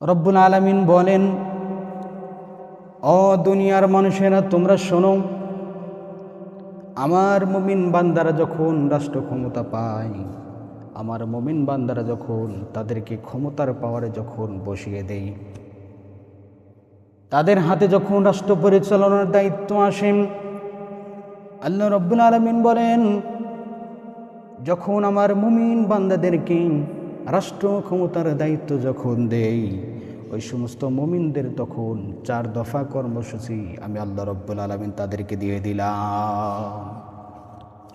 রব্বুল আলমিন বলেন ও দুনিয়ার মানুষেরা, তোমরা শোনো, আমার মুমিন বান্দারা যখন রাষ্ট্র ক্ষমতা পায়, আমার মমিন বান্দারা যখন তাদেরকে ক্ষমতার পাওয়ারে যখন বসিয়ে দেই তাদের হাতে যখন রাষ্ট্র পরিচালনার দায়িত্ব আসেন আল্লাহ রব্বুল আলমিন বলেন, যখন আমার মুমিন বান্দাদেরকে রাষ্ট্র ক্ষমতার দায়িত্ব যখন দেই, ওই সমস্ত মুমিনদের তখন চার দফা কর্মসূচি আমি আল্লাহ রব্বুল আলমিন তাদেরকে দিয়ে দিলাম।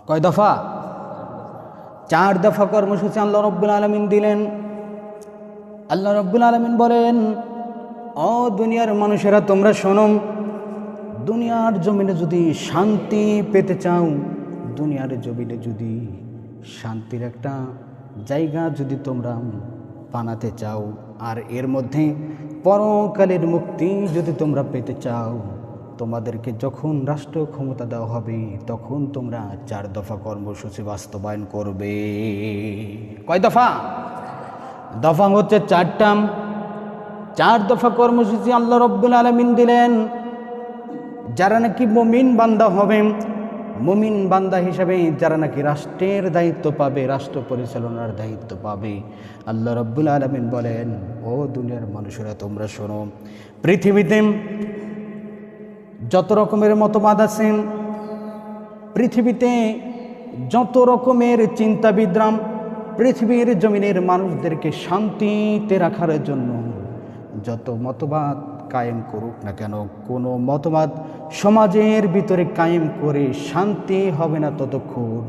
কয় দফা? চার দফা কর্মসূচি আল্লাহ রব্বুল আলমিন দিলেন। আল্লাহ রব্বুল আলমিন বলেন, ও দুনিয়ার মানুষেরা, তোমরা শোনম দুনিয়ার জমিনে যদি শান্তি পেতে চাও, দুনিয়ার জমিনে যদি শান্তির একটা জায়গা যদি তোমরা বানাতে চাও, আর এর মধ্যে পরকালের মুক্তি যদি তোমরা পেতে চাও, তোমাদেরকে যখন রাষ্ট্র ক্ষমতা দেওয়া হবে, তখন তোমরা চার দফা কর্মসূচি বাস্তবায়ন করবে। কয় দফা? দফা হচ্ছে চারটা। চার দফা কর্মসূচি আল্লাহ রব্বুল আলমিন দিলেন। যারা নাকি মমিন বান্দা হবে মমিন বান্দা হিসাবে যারা নাকি রাষ্ট্রের দায়িত্ব পাবে, রাষ্ট্র পরিচালনার দায়িত্ব পাবে। আল্লাহ রব্বুল আলমিন বলেন, ও দুনিয়ার মানুষেরা, তোমরা শোনো, পৃথিবীতে যত রকমের মতবাদ আছে, পৃথিবীতে যত রকমের চিন্তাবিদ্রাম, পৃথিবীর জমিনের মানুষদেরকে শান্তিতে রাখার জন্য যত মতবাদ কায়েম করুক না কেন, কোনো মতবাদ সমাজের ভিতরে কায়েম করে শান্তি হবে না ততক্ষণ।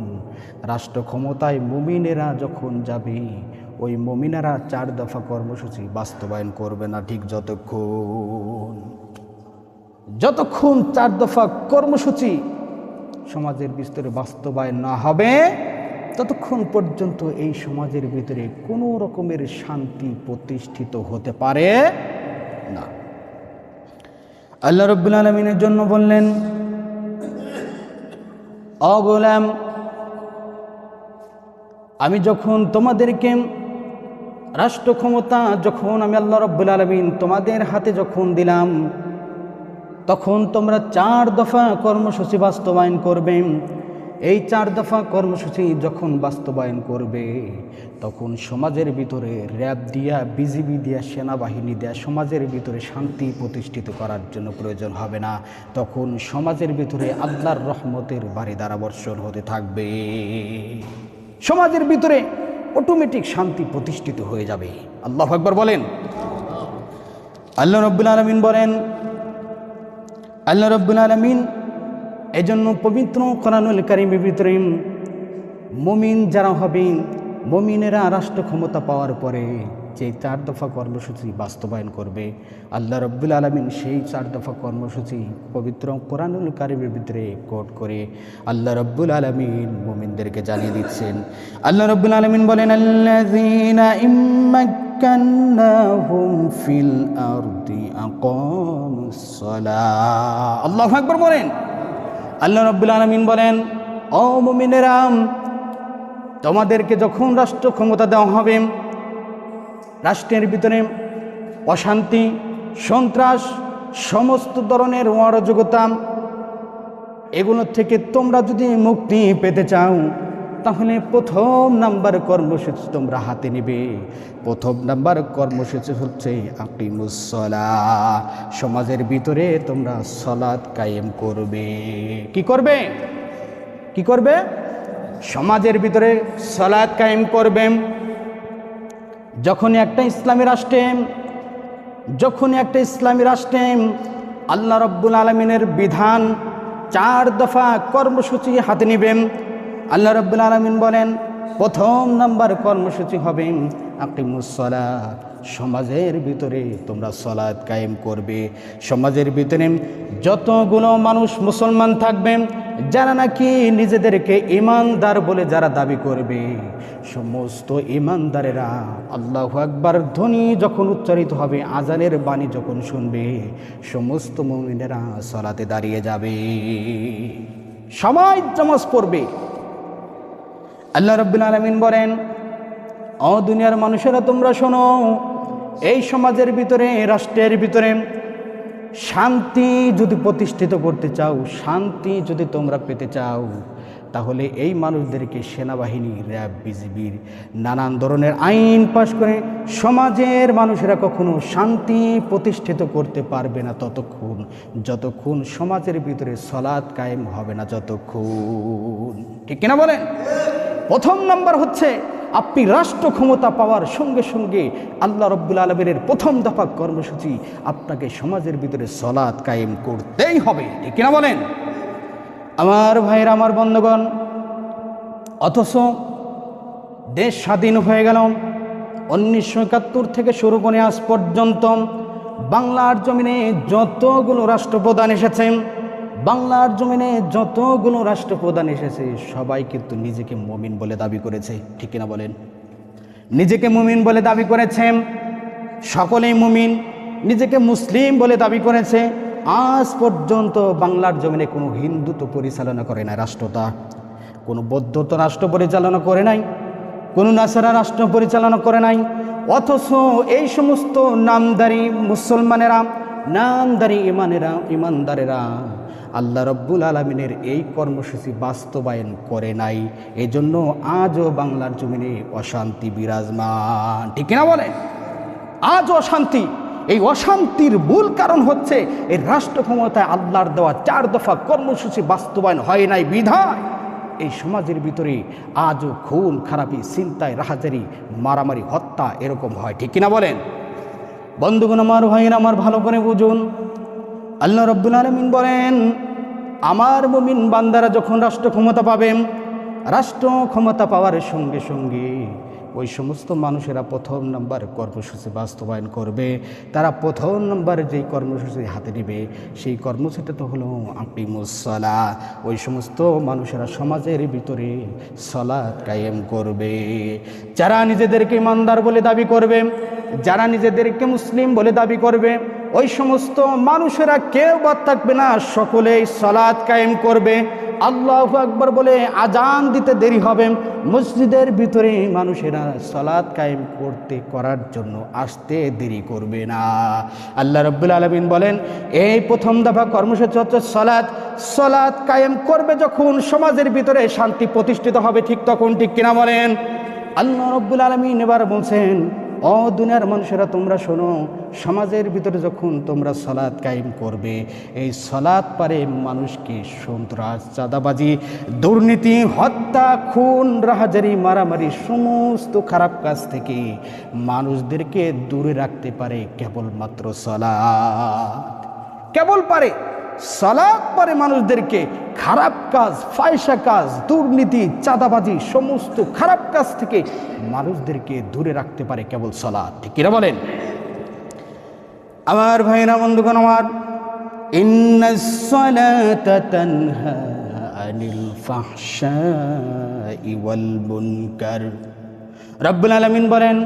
রাষ্ট্র ক্ষমতায় মুমিনেরা যখন যাবে, ওই মুমিনেরা চার দফা কর্মসূচি বাস্তবায়ন করবে না ঠিক যতক্ষণ। যতক্ষণ চার দফা কর্মসূচি সমাজের বিস্তরে বাস্তবায়ন না হবে, ততক্ষণ পর্যন্ত এই সমাজের ভিতরে কোনো রকমের শান্তি প্রতিষ্ঠিত হতে পারে আল্লাহ রব্বুল আলমিনের জন্য বললেন অগোলাম আমি যখন তোমাদেরকে রাষ্ট্র ক্ষমতা যখন আমি আল্লাহ রব্বুল আলমিন তোমাদের হাতে যখন দিলাম, তখন তোমরা চার দফা কর্মসূচি বাস্তবায়ন করবে। এই চার দফা কর্মসূচি যখন বাস্তবায়ন করবে, তখন সমাজের ভিতরে র্যাব দিয়া, বিজিবি দিয়া, সেনাবাহিনী দেয়া, সমাজের ভিতরে শান্তি প্রতিষ্ঠিত করার জন্য প্রয়োজন হবে না। তখন সমাজের ভিতরে আল্লাহর রহমতের বাড়ি দ্বারা বর্ষণ হতে থাকবে। সমাজের ভিতরে অটোমেটিক শান্তি প্রতিষ্ঠিত হয়ে যাবে। আল্লাহ আকবর বলেন। আল্লাহ রব্বুল আলমিন বলেন, আল্লাহ রব্বুল আলমিন এজন্য পবিত্র কোরআনুল কারিমের ভিতরে মমিন যারা হবেন মমিনেরা রাষ্ট্র ক্ষমতা পাওয়ার পরে যে চার দফা কর্মসূচি বাস্তবায়ন করবে, আল্লাহ রব্বুল আলমিন সেই চার দফা কর্মসূচি পবিত্র কোরআনুল কারিমের ভিতরে কোট করে আল্লাহ রব্বুল আলমিন মোমিনদেরকে জানিয়ে দিচ্ছেন। আল্লাহ রব্বুল আলমিন বলেন আল্লাহু আকবার বলেন। আল্লাহ রব্বুল আলমিন বলেন, ও মুমিনেরাম তোমাদেরকে যখন রাষ্ট্র ক্ষমতা দেওয়া হবে, রাষ্ট্রের ভিতরে অশান্তি, সন্ত্রাস, সমস্ত ধরনের অরাজকতা এগুলোর থেকে তোমরা যদি মুক্তি পেতে চাও তাহলে প্রথম নাম্বার কর্মসূচি তোমরা হাতে নেবে। প্রথম নাম্বার কর্মসূচি হচ্ছে আকিমুসলা সমাজের ভিতরে তোমরা সলাদ কায়েম করবে। কি করবে? কি করবে? সমাজের ভিতরে সলাদ কায়েম করবে। যখনই একটা ইসলামী রাষ্ট্রে, যখনই একটা ইসলামী রাষ্ট্রে আল্লাহ রব্বুল আলমিনের বিধান চার দফা কর্মসূচি হাতে নেবেন আল্লাহ রব্বুল আলমিন বলেন, প্রথম নাম্বার কর্মসূচি হবে আকিমুসলা সমাজের ভিতরে তোমরা সলাদ কায়েম করবে। সমাজের ভিতরে যতগুলো মানুষ মুসলমান থাকবেন যারা নাকি নিজেদেরকে ইমানদার বলে যারা দাবি করবে, সমস্ত ইমানদারেরা আল্লাহ আকবার ধ্বনি যখন উচ্চারিত হবে, আজানের বাণী যখন শুনবে, সমস্ত মমিনেরা সলাতে দাঁড়িয়ে যাবে। সবাই জমাজ পড়বে। আল্লাহ রব্বুল আলমিন বলেন অ দুনিয়ার মানুষেরা, তোমরা শোনো, এই সমাজের ভিতরে রাষ্ট্রের ভিতরে শান্তি যদি প্রতিষ্ঠিত করতে চাও, শান্তি যদি তোমরা পেতে চাও, তাহলে এই মানুষদেরকে সেনাবাহিনী, র্যাব, বিজিবির নানান ধরনের আইন পাশ করে সমাজের মানুষেরা কখনো শান্তি প্রতিষ্ঠিত করতে পারবে না ততক্ষণ, যতক্ষণ সমাজের ভিতরে সলাদ কায়েম হবে না যতক্ষণ ঠিক কিনা বলেন? প্রথম নাম্বার হচ্ছে, আপনি রাষ্ট্র ক্ষমতা পাওয়ার সঙ্গে সঙ্গে আল্লাহ রব্বুল আলমের প্রথম দফা কর্মসূচি আপনাকে সমাজের ভিতরে সলাদ কায়েম করতেই হবে। কিনা বলেন? আমার ভাইয়ের, আমার বন্ধুগণ, অথচ দেশ স্বাধীন হয়ে গেল। উনিশশো একাত্তর থেকে শুরু করে আজ পর্যন্ত বাংলার জমিনে যতগুলো রাষ্ট্রপ্রধান এসেছেন বাংলার জমিনে যতগুলো রাষ্ট্রপ্রধান এসেছে, সবাই কিন্তু নিজেকে মমিন বলে দাবি করেছে। ঠিক কিনা বলেন? নিজেকে মুমিন বলে দাবি করেছেন সকলেই মুমিন। নিজেকে মুসলিম বলে দাবি করেছে, আজ পর্যন্ত বাংলার জমিনে কোনো হিন্দু তো পরিচালনা করে না রাষ্ট্রতা কোনো বৌদ্ধ তো রাষ্ট্র পরিচালনা করে নাই, কোনো নাসারা রাষ্ট্র পরিচালনা করে নাই, অথচ এই সমস্ত নামদারি মুসলমানেরা, নামদারি ইমানেরা, ইমানদারেরা আল্লাহ রব্বুল আলমিনের এই কর্মসূচি বাস্তবায়ন করে নাই। এজন্য আজও বাংলার জমিনে অশান্তি বিরাজমান। ঠিক কিনা বলে আজ অশান্তি। এই অশান্তির মূল কারণ হচ্ছে এই রাষ্ট্র ক্ষমতায় আল্লাহর দেওয়া চার দফা কর্মসূচি বাস্তবায়ন হয় নাই বিধায়। এই সমাজের ভিতরে আজও খুন, খারাপি চিন্তায় রাহাজারি, মারামারি, হত্যা এরকম হয়। ঠিক কিনা বলেন? বন্ধুগণ আমার, ভাইয়ের আমার, ভালো করে বুঝুন। আল্লাহ রব্বুল আলমিন বলেন, আমার মুমিন বান্দারা যখন রাষ্ট্র ক্ষমতা পাবেন রাষ্ট্র ক্ষমতা পাওয়ার সঙ্গে সঙ্গে ওই সমস্ত মানুষেরা প্রথম নাম্বার কর্মসূচি বাস্তবায়ন করবে। তারা প্রথম নাম্বার যেই কর্মসূচি হাতে নেবে, সেই কর্মসূচিটা তো হলো আপনি মুসলা ওই সমস্ত মানুষেরা সমাজের ভিতরে সলাৎ কায়েম করবে। যারা নিজেদেরকে ইমানদার বলে দাবি করবে, যারা নিজেদেরকে মুসলিম বলে দাবি করবে ওই সমস্ত মানুষেরা কেউ বাদ থাকবে না, সকলেই সলাৎ কায়েম করবে। আল্লাহ আকবর বলে আজান দিতে দেরি হবে। মসজিদের ভিতরে মানুষেরা সলাৎ কায়েম করতে, করার জন্য আসতে দেরি করবে না। আল্লাহ রব্বুল আলমিন বলেন, এই প্রথম দফা কর্মসূচি হচ্ছে সলাৎ সলাৎ কায়েম করবে যখন সমাজের ভিতরে শান্তি প্রতিষ্ঠিত হবে, ঠিক তখন ঠিক কিনা বলেন? আল্লাহ রব্বুল আলমিন এবার বলছেন ও দুনিয়ার মানুষেরা তোমরা শোনো, সমাজের ভিতরে যখন তোমরা সলাদ কায়েম করবে, এই সলাদ পারে মানুষকে সন্ত্রাস, চাঁদাবাজি, দুর্নীতি, হত্যা, খুন, রাহাজারি, মারামারি, সমস্ত খারাপ কাজ থেকে মানুষদেরকে দূরে রাখতে পারে কেবলমাত্র সলাদ কেবল পারে। সালাদ পারে মানুষদেরকে খারাপ কাজ, ফায়সা কাজ, দুর্নীতি, চাঁদাবাজি, সমস্ত খারাপ কাজ থেকে মানুষদেরকে দূরে রাখতে পারে কেবল সালাদ ঠিক কিনা বলেন? আমার ভাইরা, বন্ধুগণ আমার রব্বুল বলেন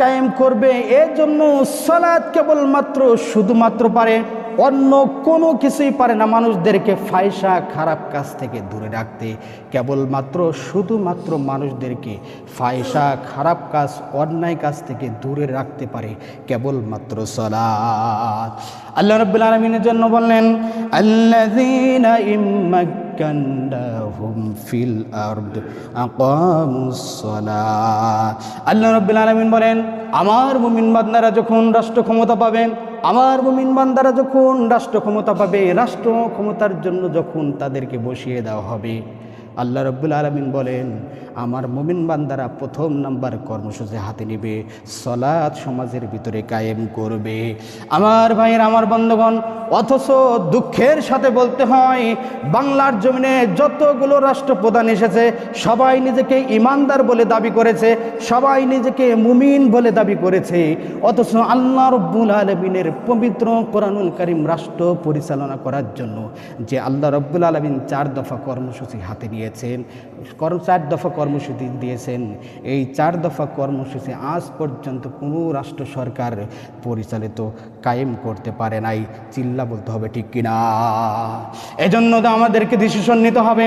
কায়েম করবে এর জন্য সালাদ কেবলমাত্র, শুধুমাত্র পারে অন্য কোনো কিছুই পারে না। মানুষদেরকে ফায়সা খারাপ কাজ থেকে দূরে রাখতে। কেবলমাত্র শুধুমাত্র মানুষদেরকে ফায়সা খারাপ কাজ, অন্যায় কাজ থেকে দূরে রাখতে পারে কেবলমাত্র সলাৎ আল্লাহ রব্বুল আলমিনের জন্য বললেন, আল্লাযীনা আল্লাহ বলেন, আমার মুমিন বান্দারা যখন রাষ্ট্র ক্ষমতা পাবেন, আমার মুমিন বান্দারা যখন রাষ্ট্র ক্ষমতা পাবে, রাষ্ট্র ক্ষমতার জন্য যখন তাদেরকে বসিয়ে দেওয়া হবে, আল্লাহ রব্বুল আলমিন বলেন আমার মুমিন বান্দারা প্রথম নাম্বার কর্মসূচি হাতে নেবে সলাৎ সমাজের ভিতরে কায়েম করবে। আমার ভাইয়ের, আমার বন্ধুগণ, অথচ দুঃখের সাথে বলতে হয়, বাংলার জমিনে যতগুলো রাষ্ট্রপ্রধান এসেছে, সবাই নিজেকে ইমানদার বলে দাবি করেছে, সবাই নিজেকে মুমিন বলে দাবি করেছে। অথচ আল্লাহ রব্বুল আলমিনের পবিত্র কোরআনুল করিম রাষ্ট্র পরিচালনা করার জন্য যে আল্লাহ রব্বুল আলমিন চার দফা কর্মসূচি হাতে নিয়েছেন চার দফা কর্মসূচি দিয়েছেন। এই চার দফা কর্মসূচি আজ পর্যন্ত কোনো রাষ্ট্র সরকার পরিচালিত কায়েম করতে পারে নাই। চিল্লা বলতে হবে, ঠিক কিনা এজন্য তো আমাদেরকে ডিসিশন নিতে হবে।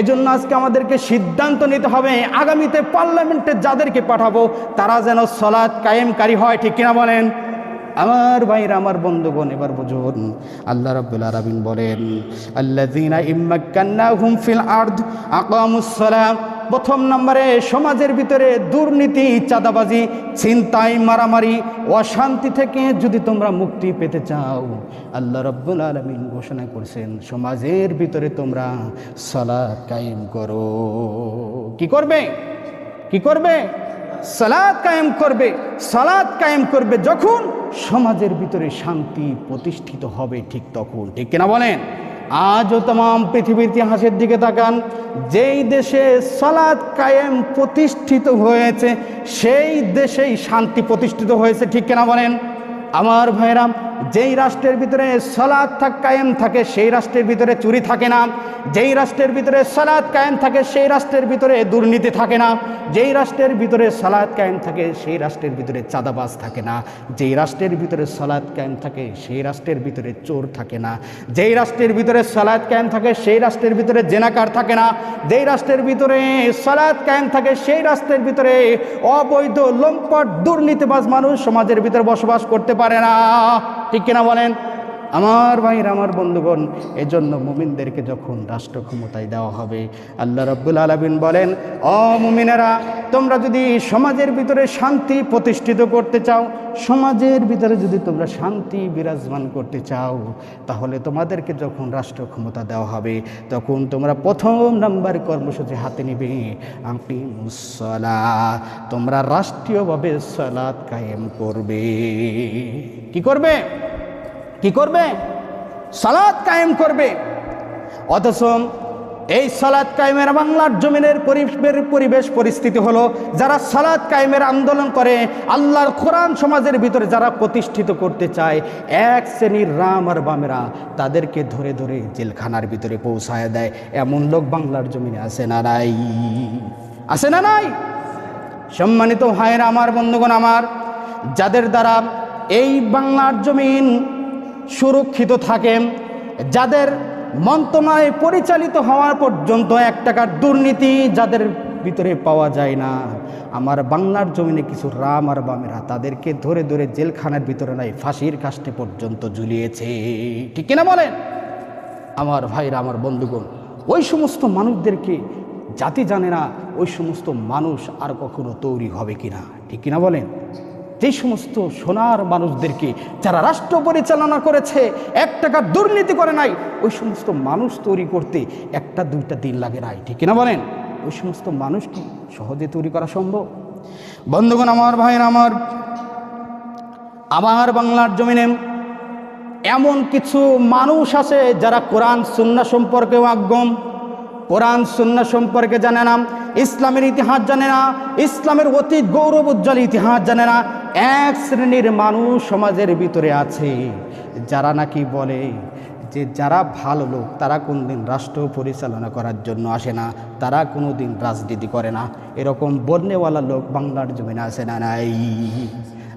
এজন্য আজকে আমাদেরকে সিদ্ধান্ত নিতে হবে, আগামীতে পার্লামেন্টে যাদেরকে পাঠাবো, তারা যেন সলাৎ কায়েমকারী হয়, ঠিক কিনা বলেন? আমার ভাইরা, আমার বন্ধুগণ, এবার বুঝুন, আল্লাহ রাব্বুল আলামিন বলেন, আল্লাযীনা ইম্মাক্কান্নাহুম ফিল আরদ, আকামুস প্রথম নম্বরে সমাজের ভিতরে দুর্নীতি, চাঁদাবাজি, ছিনতাই, মারামারি, অশান্তি থেকে যদি তোমরা মুক্তি পেতে চাও, আল্লাহ রব্বুল আলমিন ঘোষণা করছেন, সমাজের ভিতরে তোমরা সালাদ কায়েম করো। কি করবে? কি করবে? সালাদ কায়েম করবে। সালাদ কায়েম করবে যখন সমাজের ভিতরে শান্তি প্রতিষ্ঠিত হবে ঠিক তখন। ঠিক কিনা বলেন? আজও তাম পৃথিবীর ইতিহাসের দিকে তাকান। যেই দেশে সলাদ কায়েম প্রতিষ্ঠিত হয়েছে, সেই দেশেই শান্তি প্রতিষ্ঠিত হয়েছে, ঠিক কেনা বলেন? আমার ভাইরাম যেই রাষ্ট্রের ভিতরে সলাদ থাক কায়েম থাকে সেই রাষ্ট্রের ভিতরে চুরি থাকে না যেই রাষ্ট্রের ভিতরে সলাদ কায়েম থাকে সেই রাষ্ট্রের ভিতরে দুর্নীতি থাকে না যেই রাষ্ট্রের ভিতরে সলাদ কায়েম থাকে সেই রাষ্ট্রের ভিতরে চাঁদাবাজ থাকে না যেই রাষ্ট্রের ভিতরে সলাদ কায়েম থাকে সেই রাষ্ট্রের ভিতরে চোর থাকে না যেই রাষ্ট্রের ভিতরে সলাদ কায়েম থাকে সেই রাষ্ট্রের ভিতরে জেনাকার থাকে না যেই রাষ্ট্রের ভিতরে সলাদ কায়েম থাকে সেই রাষ্ট্রের ভিতরে অবৈধ লম্পট দুর্নীতিবাজ মানুষ সমাজের ভিতরে বসবাস করতে পারে না ঠিক কিনা বলেন? আমার ভাইর আমার বন্ধুগণ, এজন্য মুমিনদেরকে যখন রাষ্ট্র ক্ষমতায় দেওয়া হবে, আল্লাহ রব্বুল আলমিন বলেন, অ মুমিনেরা, তোমরা যদি সমাজের ভিতরে শান্তি প্রতিষ্ঠিত করতে চাও, সমাজের ভিতরে যদি তোমরা শান্তি বিরাজমান করতে চাও, তাহলে তোমাদেরকে যখন রাষ্ট্র ক্ষমতা দেওয়া হবে, তখন তোমরা প্রথম নাম্বার কর্মসূচি হাতে নিবে আপনি মুসলা তোমরা রাষ্ট্রীয়ভাবে সালাদ কায়েম করবে। কি করবে? কি করবে? সালাদ কায়েম করবে। অথচ এই সালাদ কায়েমের বাংলার জমিনের পরিবেশ পরিস্থিতি হলো, যারা সালাদ কায়েমের আন্দোলন করে, আল্লাহর কোরআন সমাজের ভিতরে যারা প্রতিষ্ঠিত করতে চায়, এক শ্রেণির রাম আর বামেরা তাদেরকে ধরে ধরে জেলখানার ভিতরে পৌঁছায় দেয়। এমন লোক বাংলার জমিনে আসে না নাই? আসে না নাই? সম্মানিত ভাইয়ের, আমার বন্ধুগণ, আমার, যাদের দ্বারা এই বাংলার জমিন সুরক্ষিত থাকেন, যাদের মন্ত্রণালয় পরিচালিত হওয়ার পর্যন্ত এক টাকার দুর্নীতি যাদের ভিতরে পাওয়া যায় না। আমার বাংলার জমিনে কিছু রাম আর বামেরা তাদেরকে ধরে ধরে জেলখানার ভিতরে নাই ফাঁসির কাস্টে পর্যন্ত ঝুলিয়েছে। ঠিক কিনা বলেন? আমার ভাইরা, আমার বন্ধুগণ, ওই সমস্ত মানুষদেরকে জাতি জানে না, ওই সমস্ত মানুষ আর কখনো তৈরি হবে কিনা। ঠিক কিনা বলেন? যে সমস্ত সোনার মানুষদেরকে যারা রাষ্ট্র পরিচালনা করেছে, এক টাকার দুর্নীতি করে নাই, ওই সমস্ত মানুষ তৈরি করতে একটা দুইটা দিন লাগে নাই, ঠিক কিনা বলেন? ওই সমস্ত মানুষ কি সহজে তৈরি করা সম্ভব? বন্ধুগণ, আমার ভাইয়ের, আমার আমার বাংলার জমিনে এমন কিছু মানুষ আছে যারা কোরআন সুন্না সম্পর্কেও আজ্ঞম কোরআন সুন্না সম্পর্কে জানে না, ইসলামের ইতিহাস জানে না, ইসলামের অতি গৌরব উজ্জ্বল ইতিহাস জানে না এক শ্রেণির মানুষ সমাজের ভিতরে আছে, যারা নাকি বলে যে যারা ভালো লোক, তারা কোনো দিন রাষ্ট্র পরিচালনা করার জন্য আসে না, তারা কোনো দিন রাজনীতি করে না। এরকম বন্যওয়ালা লোক বাংলার জমিনে আসে না নাই?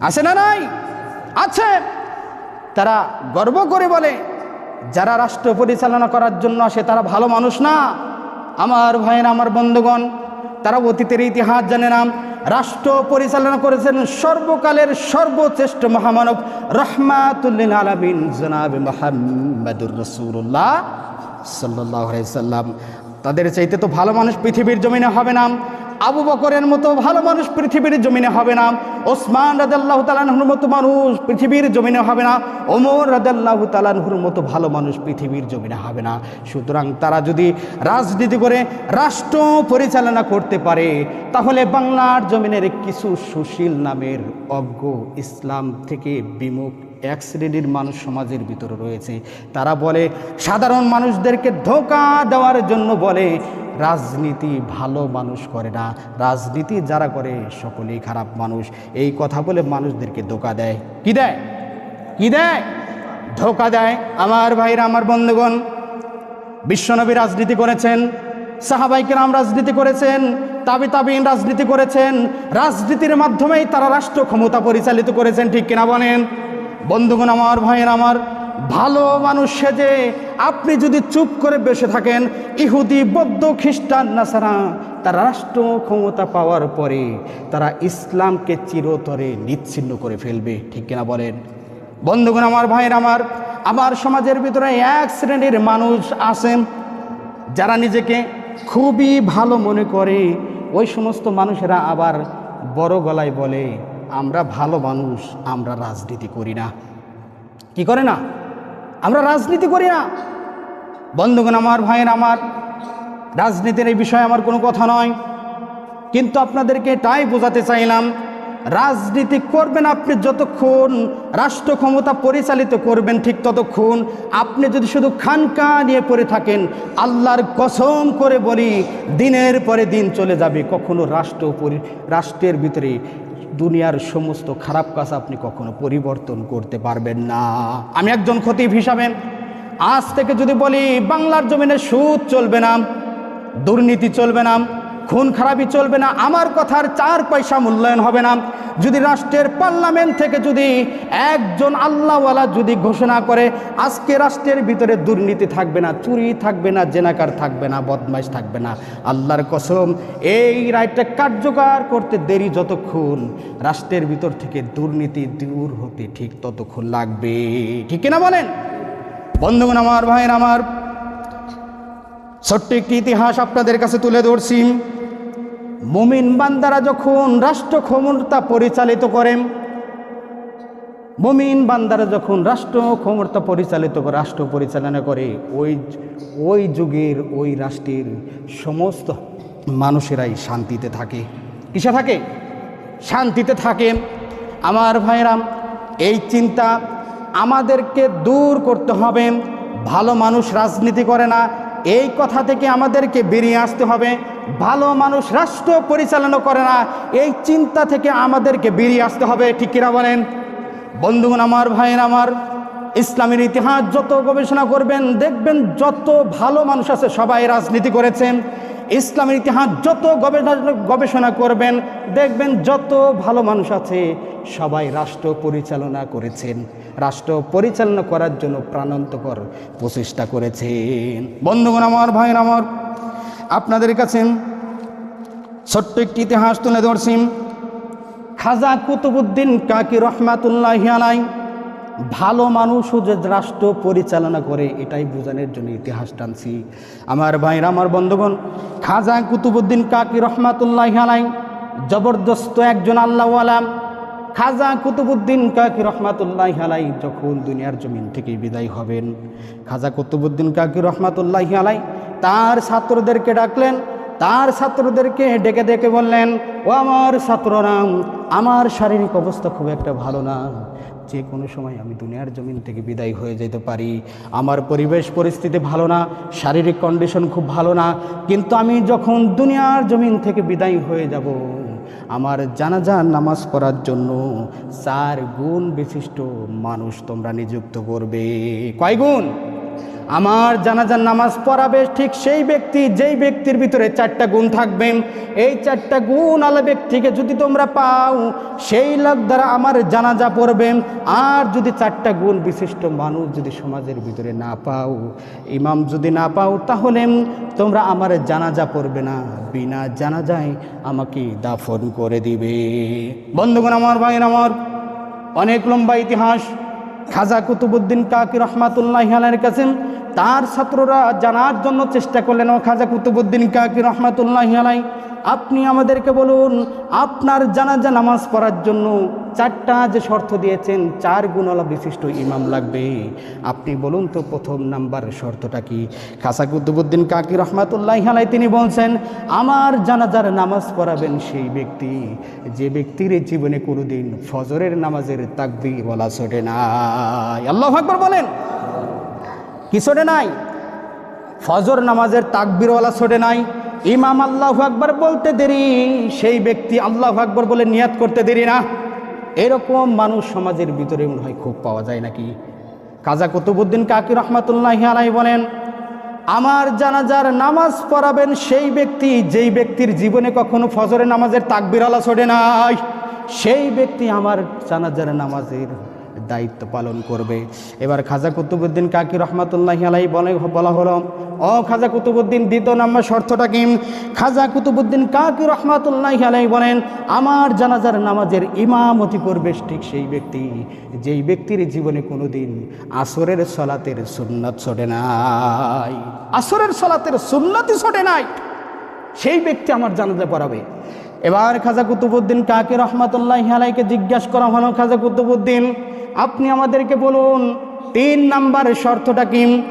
আসে না নাই? আছে। তারা গর্ব করে বলে, যারা রাষ্ট্র পরিচালনা করার জন্য আসে, তারা ভালো মানুষ না। আমার ভাইয়ের, আমার বন্ধুগণ তারা অতীতের ইতিহাস জানে না। রাষ্ট্র পরিচালনা করেছেন সর্বকালের সর্বশ্রেষ্ঠ মহামানব রহমাতুল্লিন আলমিন জনাব মাহমুর রসুল্লাহ সাল্লাহ সাল্লাম তাদের চাইতে তো ভালো মানুষ পৃথিবীর জমিনে হবে না। আবু বকরের মতো ভালো মানুষ পৃথিবীর জমিনে হবে না, ওসমান রাজাল্লাহ তালানহুর মতো মানুষ পৃথিবীর জমিনে হবে না, ওমর রাজাল্লাহ তালানহুর মতো ভালো মানুষ পৃথিবীর জমিনে হবে না। সুতরাং তারা যদি রাজনীতি করে, রাষ্ট্র পরিচালনা করতে পারে, তাহলে বাংলার জমিনের কিছু সুশীল নামের অজ্ঞ ইসলাম থেকে বিমুখ এক শ্রেণির মানুষ সমাজের ভিতরে রয়েছে। তারা বলে, সাধারণ মানুষদেরকে ধোকা দেওয়ার জন্য বলে, রাজনীতি ভালো মানুষ করে না। রাজনীতি যারা করে, সকলেই খারাপ মানুষ। এই কথা বলে মানুষদেরকে ধোকা দেয়। কি দেয়? কি দেয়? ধোকা দেয়। আমার ভাইরা, আমার বন্ধুগণ, বিশ্বনবী রাজনীতি করেছেন সাহাবাইকে রাম রাজনীতি করেছেন, তাবি তাবিন রাজনীতি করেছেন, রাজনীতির মাধ্যমেই তারা রাষ্ট্র ক্ষমতা পরিচালিত করেছেন, ঠিক কিনা বলেন? বন্ধুগণ আমার, ভাইয়ের আমার, ভালো মানুষ সেজে আপনি যদি চুপ করে বসে থাকেন, ইহুদি, বৌদ্ধ, খ্রিস্টান, নাসারা, তারা রাষ্ট্র ক্ষমতা পাওয়ার পরে তারা ইসলামকে চিরতরে নিচ্ছিন্ন করে ফেলবে। ঠিক কিনা বলেন? বন্ধুগণ আমার, ভাইয়ের আমার আমার সমাজের ভিতরে এক শ্রেণির মানুষ আছেন, যারা নিজেকে খুবই ভালো মনে করে। ওই সমস্ত মানুষেরা আবার বড় গলায় বলে আমরা ভালো মানুষ, আমরা রাজনীতি করি না। কি করে না? আমরা রাজনীতি করি না। বন্ধুগণ আমার, ভাইয়ের আমার, রাজনীতির এই বিষয়ে আমার কোনো কথা নয়। কিন্তু আপনাদেরকে এটাই বোঝাতে চাইলাম, রাজনীতি করবেন আপনি যতক্ষণ রাষ্ট্র ক্ষমতা পরিচালিত করবেন ঠিক ততক্ষণ। আপনি যদি শুধু খানকা নিয়ে পড়ে থাকেন, আল্লাহর কসম করে বলি, দিনের পরে দিন চলে যাবে। কখনো রাষ্ট্র রাষ্ট্রের ভিতরে দুনিয়ার সমস্ত খারাপ কাজ আপনি কখনো পরিবর্তন করতে পারবেন না। আমি একজন খতিব হিসাবে, আজ থেকে যদি বলি বাংলার জমিনে সুদ চলবে না, দুর্নীতি চলবে না খুন খারাপি চলবে না, আমার কথার চার পয়সা মূল্যায়ন হবে না। যদি রাষ্ট্রের পার্লামেন্ট থেকে যদি একজন আল্লাহওয়ালা যদি ঘোষণা করে, আজকে রাষ্ট্রের ভিতরে দুর্নীতি থাকবে না, চুরি থাকবে না, জেনাকার থাকবে না, বদমাইশ থাকবে না, আল্লাহর কসম, এই রায়টা কার্যকর করতে দেরি যতক্ষণ রাষ্ট্রের ভিতর থেকে দুর্নীতি দূর হতে ঠিক ততক্ষণ লাগবে। ঠিক কিনা বলেন? বন্ধুগণ, আমার ভাইয়ের, আমার ছোট্ট একটি ইতিহাস আপনাদের কাছে তুলে ধরছি। মুমিন বান্দারা যখন রাষ্ট্র ক্ষমতা পরিচালিত করেন, মুমিন বান্দারা যখন রাষ্ট্র ক্ষমতা পরিচালিত করে, রাষ্ট্র পরিচালনা করে, ওই ওই যুগের ওই রাষ্ট্রের সমস্ত মানুষেরাই শান্তিতে থাকে। কিসে থাকে? শান্তিতে থাকে। আমার ভাইরাম এই চিন্তা আমাদেরকে দূর করতে হবে। ভালো মানুষ রাজনীতি করে না এই কথা থেকে আমাদেরকে বেরিয়ে আসতে হবে। ভালো মানুষ রাষ্ট্র পরিচালনা করে না, এই চিন্তা থেকে আমাদেরকে বেরিয়ে আসতে হবে, ঠিক কিনা বলেন? বন্ধুগণ আমার, ভাইয়ের আমার, ইসলামের ইতিহাস যত গবেষণা করবেন, দেখবেন যত ভালো মানুষ আছে সবাই রাজনীতি করেছেন। ইসলামের ইতিহাস যত গবেষণা গবেষণা করবেন, দেখবেন যত ভালো মানুষ আছে সবাই রাষ্ট্র পরিচালনা করেছেন। রাষ্ট্র পরিচালনা করার জন্য প্রাণান্তকর প্রচেষ্টা করেছেন। বন্ধুগণ, আমার ভাইয়ের, আমার আপনাদের কাছে ছোট্ট একটি ইতিহাস তুলে ধরছি। খাজা কুতুবুদ্দিন কাকি রহমাতুল্লাহ আলাই ভালো মানুষও যে রাষ্ট্র পরিচালনা করে, এটাই বোঝানোর জন্য ইতিহাস টানছি। আমার ভাইরা আমার বন্ধুগণ, খাজা কুতুবুদ্দিন কাকি রহমাতুল্লাহ আলাই জবরদস্ত একজন আল্লাহওয়ালা খাজা কুতুবুদ্দিন কাকি রহমাতুল্লাহ আলাই যখন দুনিয়ার জমিন থেকে বিদায় হবেন, খাজা কুতুবুদ্দিন কাকি রহমাতুল্লাহ আলাই তার ছাত্রদেরকে ডাকলেন, তার ছাত্রদেরকে ডেকে ডেকে বললেন, ও আমার ছাত্ররাম আমার শারীরিক অবস্থা খুব একটা ভালো না। যে কোনো সময় আমি দুনিয়ার জমিন থেকে বিদায় হয়ে যেতে পারি। আমার পরিবেশ পরিস্থিতি ভালো না, শারীরিক কন্ডিশন খুব ভালো না। কিন্তু আমি যখন দুনিয়ার জমিন থেকে বিদায় হয়ে যাব আমার জানাজান নামাজ পড়ার জন্য চার গুণ বিশিষ্ট মানুষ তোমরা নিযুক্ত করবে। কয় গুণ? আমার জানাজার নামাজ পড়াবে ঠিক সেই ব্যক্তি, যেই ব্যক্তির ভিতরে চারটা গুণ থাকবে। এই চারটা গুণ আলা ব্যক্তিকে যদি তোমরা পাও, সেই লোক দ্বারা আমার জানাজা পড়বে। আর যদি চারটা গুণ বিশিষ্ট মানুষ যদি সমাজের ভিতরে না পাও, ইমাম যদি না পাও, তাহলে তোমরা আমার জানাজা পড়বে না। বিনা জানাজায় আমাকে দাফন করে দিবে। বন্ধুগণ, আমার ভাই আমার অনেক লম্বা ইতিহাস। খাজা কুতুবুদ্দিন কাকি রহমাতুল্লাহ আলের কাছে তার ছাত্ররা জানার জন্য চেষ্টা করলেন, ও খাজা কুতুবুদ্দিন কাকি রহমাতুল্লাহ আলাই আপনি আমাদেরকে বলুন, আপনার জানাজা নামাজ পড়ার জন্য চারটা যে শর্ত দিয়েছেন, চার গুণওয়ালা বিশিষ্ট ইমাম লাগবে। আপনি বলুন তো প্রথম নাম্বার শর্তটা কি? খাসা কুতুবুদ্দিন কাকি রহমাতুল্লাহ তিনি বলছেন, আমার জানাজার নামাজ পড়াবেন সেই ব্যক্তি যে ব্যক্তির জীবনে কোনোদিন ফজরের নামাজের তাকবি বলা ছোটে নাই। আল্লাহ আকবর বলেন। কি ছোটে নাই? ফজর নামাজের তাকবিরওয়ালা ছোটে নাই। ইমাম আল্লাহ আকবর বলতে দেরি, সেই ব্যক্তি আল্লাহ আকবর বলে নিয়াত করতে দেরি না। এরকম মানুষ সমাজের ভিতরে মনে হয় খুব পাওয়া যায় নাকি? কাজা কুতুবুদ্দিন কাকি রহমাতুল্লাহ আলাই বলেন, আমার জানাজার নামাজ পড়াবেন সেই ব্যক্তি, যেই ব্যক্তির জীবনে কখনো ফজরে নামাজের তাকবিরালা ছোটে নাই। সেই ব্যক্তি আমার জানাজার নামাজের দায়িত্ব পালন করবে। এবার খাজা কুতুবুদ্দিন কাকি রহমাতুল্লাহ আলাই বলে, বলা হলো, ও খাজা কুতুবুদ্দিন দ্বিতীয় নম্বর শর্তটা কি? খাজা কুতুবুদ্দিন কাকি রহমাতুল্লাহ আলাই বলেন, আমার জানাজার নামাজের ইমামতি করবে ঠিক সেই ব্যক্তি, যেই ব্যক্তির জীবনে কোনো দিন আসরের সলাতের সুন্নত ছোটে নাই। আসরের সলাতের সুন্নতি ছোটে নাই। সেই ব্যক্তি আমার জানাজা পড়াবে। এবার খাজা কুতুবুদ্দিন কাকে রহমাতুল্লাহ আলাইকে জিজ্ঞাসা করা হলো, খাজা কুতুবুদ্দিন আপনি আমাদেরকে বলুন, তিন নাম্বার শর্তটা কি?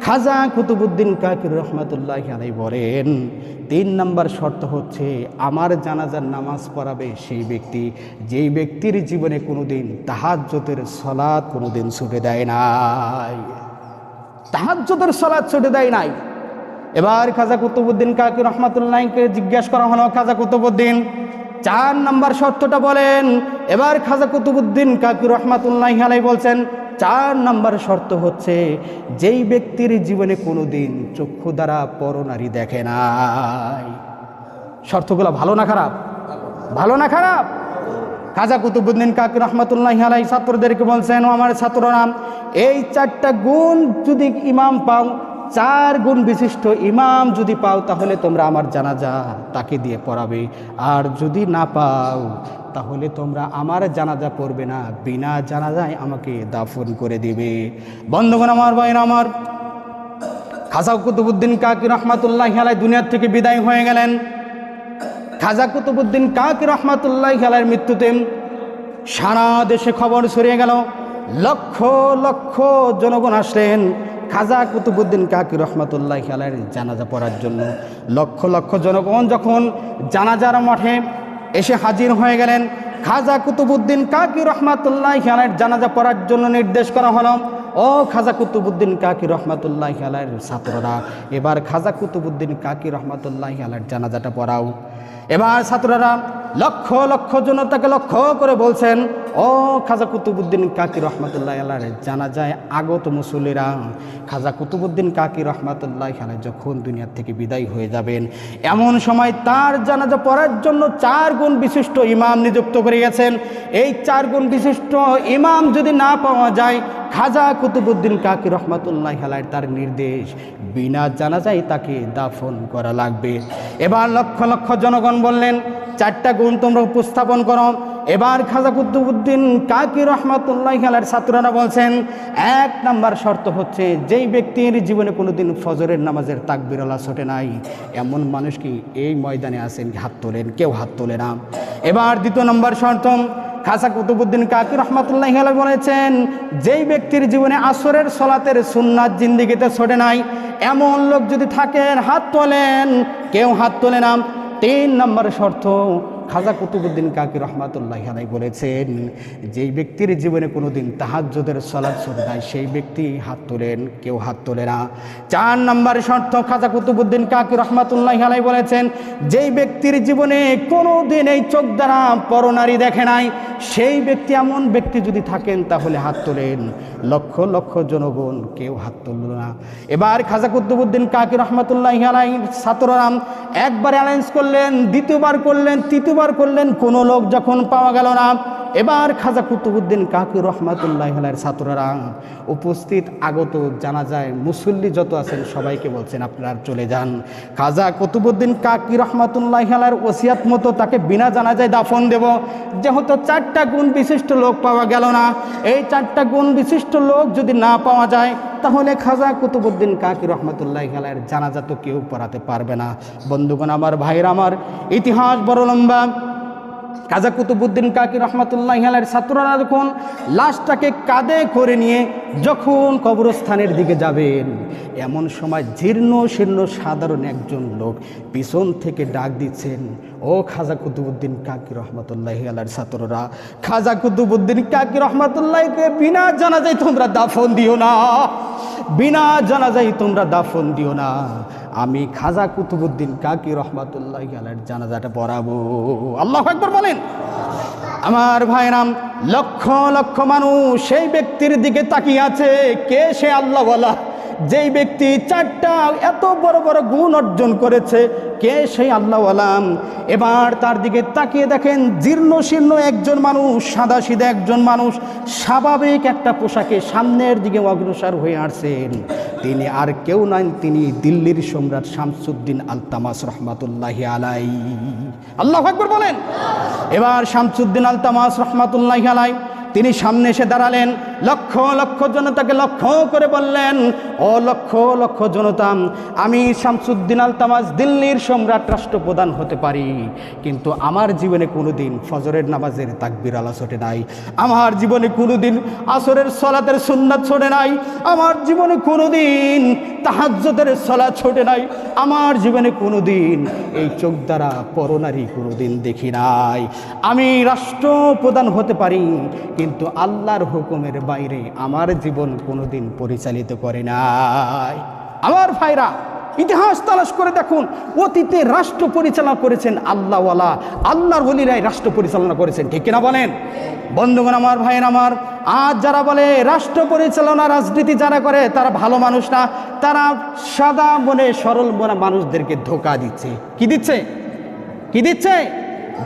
খাজা কুতুবুদ্দিন কাকির রহমাতুল্লাহ আলাই বলেন, তিন নাম্বার শর্ত হচ্ছে আমার জানাজার নামাজ পড়াবে সেই ব্যক্তি, যেই ব্যক্তির জীবনে কোনোদিন তাহাজ্জতের সলাদ কোনোদিন ছুটে দেয় নাই। তাহাজ্জতের সলাদ ছুটে দেয় নাই। এবার খাজা কুতুবুদ্দিন কাকি রহমাতুল্লাহকে জিজ্ঞাসা করা হলো, খাজা কুতুবুদ্দিন চার নাম্বার শর্তটা বলেন, এবার খাজা কুতুবুদ্দিন কাকি রহমাতুল্লাহ আলাই বলছেন, চার নাম্বার শর্ত হচ্ছে, যেই ব্যক্তির জীবনে কোনো দিন চক্ষু দ্বারা পরনারী দেখে নাই। শর্তগুলো ভালো না খারাপ? ভালো না খারাপ? খাজা কুতুবুদ্দিন কাকি রহমতুল্লাহ আলাই ছাত্রদেরকে বলছেন আমার ছাত্ররা, এই চারটা গুণ যদি ইমাম পাও চার গুণ বিশিষ্ট ইমাম যদি পাও, তাহলে তোমরা আমার জানাজা তাকে দিয়ে পড়াবে। আর যদি না পাও, তাহলে তোমরা আমার জানাজা পড়বে না, বিনা জানাজায় আমাকে দাফন করে দিবে। বন্ধগণ আমার ভাইয়ের আমার, খাজা কুতুবুদ্দিন কাকি রহমাতুল্লাহ আলাই দুনিয়ার থেকে বিদায় হয়ে গেলেন। খাজা কুতুবুদ্দিন কাকি রহমাতুল্লাহ আলাইয়ের মৃত্যুতে সারা দেশে খবর ছড়িয়ে গেল। লক্ষ লক্ষ জনগণ আসলেন। খাজা কুতুবুদ্দিন কাকি রহমাতুল্লাহ আলাইয়ের জানাজা পড়ার জন্য লক্ষ লক্ষ জনগণ যখন জানাজার মঠে এসে হাজির হয়ে গেলেন, খাজা কুতুবুদ্দিন কাকি রহমাতুল্লাহ আলাইয়ের জানাজা পড়ার জন্য নির্দেশ করা হলো, ও খাজা কুতুবুদ্দিন কাকি রহমাতুল্লাহ আলাইয়ের ছাত্ররা, এবার খাজা কুতুবুদ্দিন কাকি রহমাতুল্লাহ আলাইয়ের জানাজাটা পড়াও। এবার ছাত্ররা লক্ষ লক্ষ জনতাকে লক্ষ্য করে বলছেন, ও খাজা কুতুবুদ্দিন কাকি রহমতুল্লাহ আল্লাহ জানা যায় আগত মুসল্লিরা খাজা কুতুবুদ্দিন কাকি রহমতুল্লাহ আলাই যখন দুনিয়ার থেকে বিদায় হয়ে যাবেন, এমন সময় তার জানাজা পড়ার জন্য চার গুণ বিশিষ্ট ইমাম নিযুক্ত করে গেছেন। এই চার গুণ বিশিষ্ট ইমাম যদি না পাওয়া যায়, খাজা কুতুবুদ্দিন কাকি রহমতুল্লাহ আলাই তার নির্দেশ, বিনা জানাজায় তাকে দাফন করা লাগবে। এবার লক্ষ লক্ষ জনগণ বললেন, চারটা গুণ তোমরা উপস্থাপন করো। এবার খাজা কুতুবুদ্দিন কাকি রহমতুল্লাহ আলার ছাত্ররা বলছেন, এক নাম্বার শর্ত হচ্ছে যেই ব্যক্তির জীবনে কোনোদিন ফজরের নামাজের তাকবিরলা ছোটে নাই। এমন মানুষ কি এই ময়দানে আছেন হাত তোলেন? কেউ হাত তোলে না। এবার দ্বিতীয় নম্বর শর্ত খাসা কুতুবুদ্দিন কাকি রহমতুল্লাহ আলাই বলেছেন, যেই ব্যক্তির জীবনে আসরের সলাতের সুন্নাত জিন্দিগিতে ছোটে নাই, এমন লোক যদি থাকেন, হাত তোলেন। কেউ হাত তোলে না। তিন নম্বর শর্ত খাজা কুতুবুদ্দিন কাকি রহমাতুল্লাহ আলাই বলেছেন, যেই ব্যক্তির জীবনে কোনো দিন তাহাজ্যদের সলাদ নাই, সেই ব্যক্তি হাত তোলেন, কেউ হাত তোলে না। চার নম্বর শর্ত, খাজা কুতুবুদ্দিন কাকি রহমাতুল্লাহ আলাই বলেছেন, যেই ব্যক্তির জীবনে কোনো দিন এই চোখ দ্বারা পরনারী দেখে নাই, সেই ব্যক্তি এমন ব্যক্তি যদি থাকেন, তাহলে হাত তোলেন। লক্ষ লক্ষ জনগণ কেউ হাত তুলল না। এবার খাজা কুতুবুদ্দিন কাকি রহমাতুল্লাহ আলাই ছাত্ররাম একবার অ্যালায়েন্স করলেন, দ্বিতীয়বার করলেন, তৃতীয়বার করলেন কোনো লোক যখন পাওয়া গেল না এবার খাজা কুতুবুদ্দিন কাকি রহমাতুল্লাহ আলাইয়ের ছাত্ররা উপস্থিত, আগত জানা যায় মুসল্লি যত আছেন সবাইকে বলছেন আপনারা চলে যান। খাজা কুতুবুদ্দিন কাকি রহমাতুল্লাহ আলাইয়ের ওসিয়াত মতো তাকে বিনা জানা যায় দাফন দেব। যেহেতু চারটা গুণ বিশিষ্ট লোক পাওয়া গেল না, এই চারটা গুণ বিশিষ্ট লোক যদি না পাওয়া যায়, তাহলে খাজা কুতুবুদ্দিন কাকি রহমতুল্লাহ আলাইয়ের জানাজা তো কেউ পড়াতে পারবে না। বন্ধুগণ, আমার ভাইয়ের, আমার ইতিহাস বড় লম্বা। কাজা কুতুবুদ্দিন কাকি রহমতুল্লাহ আলাইয়ের ছাত্ররা যখন লাশটাকে কাঁধে করে নিয়ে যখন কবরস্থানের দিকে যাবেন, এমন সময় জীর্ণ শীর্ণ সাধারণ একজন লোক পিছন থেকে ডাক দিচ্ছেন, ও খাজা কুতুবুদ্দিন কাকি রহমতুল্লাহ আলার ছাত্ররা, খাজা কুতুবুদ্দিন কাকি রহমতুল্লাহকে বিনা জানাজায় তোমরা দাফন দিও না, বিনা জানাজাই তোমরা দাফন দিও না। আমি খাজা কুতুবুদ্দিন কাকি রহমাতুল্লাহ আলার জানাজাটা পড়াবো। আল্লাহ একবার বলেন, আমার ভাইরাম, লক্ষ লক্ষ মানুষ সেই ব্যক্তির দিকে তাকিয়ে আছে। কে সে আল্লাহ বলা যেই ব্যক্তি চারটা এত বড় বড় গুণ অর্জন করেছে, কে সেই আল্লাহ আলাম এবার তার দিকে তাকিয়ে দেখেন, জীর্ণ শীর্ণ একজন মানুষ, সাদা সিধা একজন মানুষ, স্বাভাবিক একটা পোশাকে সামনের দিকে অগ্রসর হয়ে আসছেন। তিনি আর কেউ নয়, তিনি দিল্লির সম্রাট শামসুদ্দিন আলতামাস রহমাতুল্লাহ আলাই আল্লাহ আকবর বলেন। এবার শামসুদ্দিন আলতামাস রহমাতুল্লাহ আলাই তিনি সামনে এসে দাঁড়ালেন। লক্ষ লক্ষ জনতাকে লক্ষ্য করে বললেন, ও লক্ষ লক্ষ জনতা, আমি শামসুদ্দিন আল তামাজ দিল্লির সম্রাট রাষ্ট্রপ্রধান হতে পারি, কিন্তু আমার জীবনে কোনোদিন ফজরের নামাজের তাকবির আলা ছোটে নাই। আমার জীবনে কোনোদিন আসরের সলাতের সুন্নাত ছোটে নাই। আমার জীবনে কোনোদিন তাহাজ্জতের সলা ছোটে নাই। আমার জীবনে কোনোদিন এই চোখ দ্বারা পরনারী কোনোদিন দেখি নাই। আমি রাষ্ট্রপ্রধান হতে পারি কিন্তু আল্লাহর হুকুমের বাইরে আমার জীবন কোনোদিন পরিচালিত করে নাই। আমার ভাইরা, ইতিহাস তালাশ করে দেখুন, অতীতে রাষ্ট্র পরিচালনা করেছেন আল্লাহওয়ালা, আল্লাহর হলিরাই রাষ্ট্র পরিচালনা করেছেন, ঠিক কিনা বলেন? বন্ধুগণ আমার, ভাইয়ের আমার, আজ যারা বলে রাষ্ট্র পরিচালনা রাজনীতি যারা করে, তারা ভালো মানুষ না, তারা সাদা মনে সরল মনে মানুষদেরকে ধোকা দিচ্ছে। কি দিচ্ছে? কি দিচ্ছে?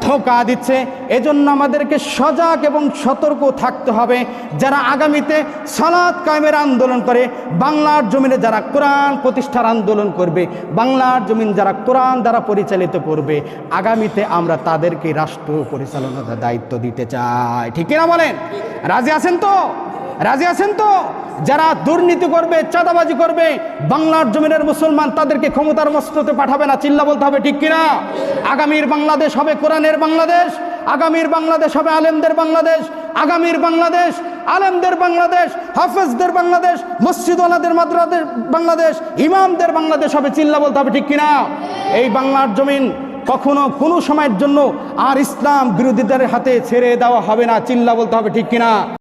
ধোকা দিচ্ছে। এজন্য আমাদেরকে সজাগ এবং সতর্ক থাকতে হবে। যারা আগামীতে সালাদ কায়েমের আন্দোলন করে, বাংলার জমিনে যারা কোরআন প্রতিষ্ঠার আন্দোলন করবে, বাংলার জমিন যারা কোরআন দ্বারা পরিচালিত করবে, আগামীতে আমরা তাদেরকে রাষ্ট্র পরিচালনার দায়িত্ব দিতে চাই। ঠিক কিনা বলেন? রাজি আছেন তো? রাজি আছেন তো? যারা দুর্নীতি করবে, চাঁদাবাজি করবে, বাংলার জমিনের মুসলমান তাদেরকে ক্ষমতার মস্ততে পাঠাবে না, চিল্লা বলতে হবে, ঠিক কিনা? আগামীর বাংলাদেশ হবে কোরআনের বাংলাদেশ, আগামীর বাংলাদেশ হবে আলেমদের বাংলাদেশ, আগামীর বাংলাদেশ, আলেমদের বাংলাদেশ, হাফেজদের বাংলাদেশ, মসজিদওয়ালাদের মাদ্রাদের বাংলাদেশ, ইমামদের বাংলাদেশ হবে, চিল্লা বলতে হবে, ঠিক কিনা? এই বাংলার জমিন কখনো কোনো সময়ের জন্য আর ইসলাম বিরোধীদের হাতে ছেড়ে দেওয়া হবে না, চিল্লা বলতে হবে, ঠিক কিনা?